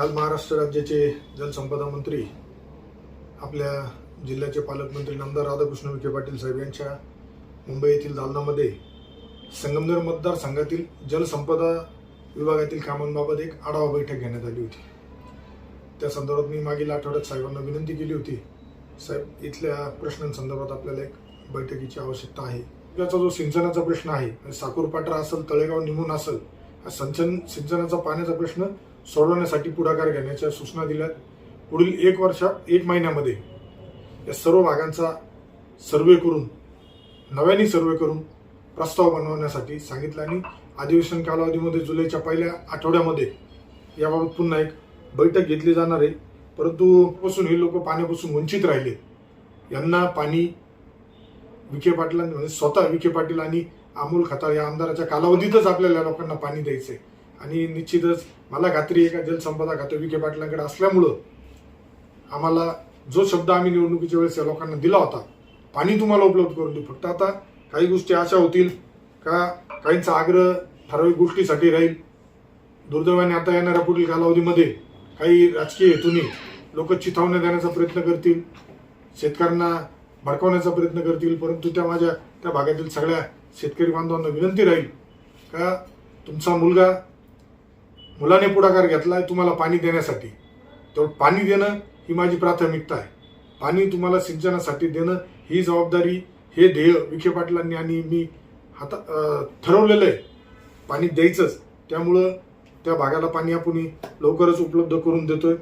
काल महाराष्ट्र राज्याचे जलसंपदा मंत्री आपल्या जिल्ह्याचे पालकमंत्री नामदार राधाकृष्ण विखे पाटील साहेब यांच्या मुंबई येथील दालनामध्ये संगमनेर मतदारसंघातील जलसंपदा विभागातील कामांबाबत एक आढावा बैठक घेण्यात आली होती. त्या संदर्भात मी मागील आठवड्यात साहेबांना विनंती केली होती. साहेब इथल्या प्रश्नांसंदर्भात आपल्याला एक बैठकीची आवश्यकता आहे. त्याचा जो सिंचनाचा प्रश्न आहे साखूरपाठरा असेल तळेगाव निमून असेल हा सिंचन सिंचनाचा पाण्याचा प्रश्न सोडवण्यासाठी पुढाकार घेण्याच्या सूचना दिल्यात. पुढील एक वर्षात एक महिन्यामध्ये या सर्व भागांचा सर्वे करून नव्याने सर्वे करून प्रस्ताव बनवण्यासाठी सांगितलं आणि अधिवेशन कालावधीमध्ये जुलैच्या पहिल्या आठवड्यामध्ये याबाबत पुन्हा एक बैठक घेतली जाणार आहे. परंतु पासून हे लोक पाण्यापासून वंचित राहिले. यांना पाणी विखे पाटलांनी म्हणजे स्वतः विखे पाटील आणि अमोल खताळ या आमदाराच्या कालावधीतच आपल्याला लोकांना पाणी द्यायचंय. आणि निश्चितच मला खात्री आहे का जलसंपदा खातं विखे पाटलांकडे असल्यामुळं आम्हाला जो शब्द आम्ही निवडणुकीच्या वेळेस या लोकांना दिला होता पाणी तुम्हाला उपलब्ध करून देऊ. फक्त आता काही गोष्टी अशा होतील का काहींचा आग्रह ठराविक गोष्टीसाठी राहील. दुर्दैवाने आता येणाऱ्या पुढील कालावधीमध्ये काही राजकीय हेतूने लोक चिथावण्या देण्याचा प्रयत्न करतील शेतकऱ्यांना भडकवण्याचा प्रयत्न करतील परंतु त्या माझ्या त्या भागातील सगळ्या शेतकरी बांधवांना विनंती राहील का तुमचा मुलगा मुलाने पुढाकार घेतलाय तुम्हाला पाणी देण्यासाठी. तर पाणी देणं ही माझी प्राथमिकता आहे. पाणी तुम्हाला सिंचनासाठी देणं ही जबाबदारी हे ध्येय विखे पाटलांनी आणि मी हाता ठरवलेलं आहे. पाणी द्यायचंच. त्यामुळं त्या भागाला पाणी आपण लवकरच उपलब्ध करून देतोय.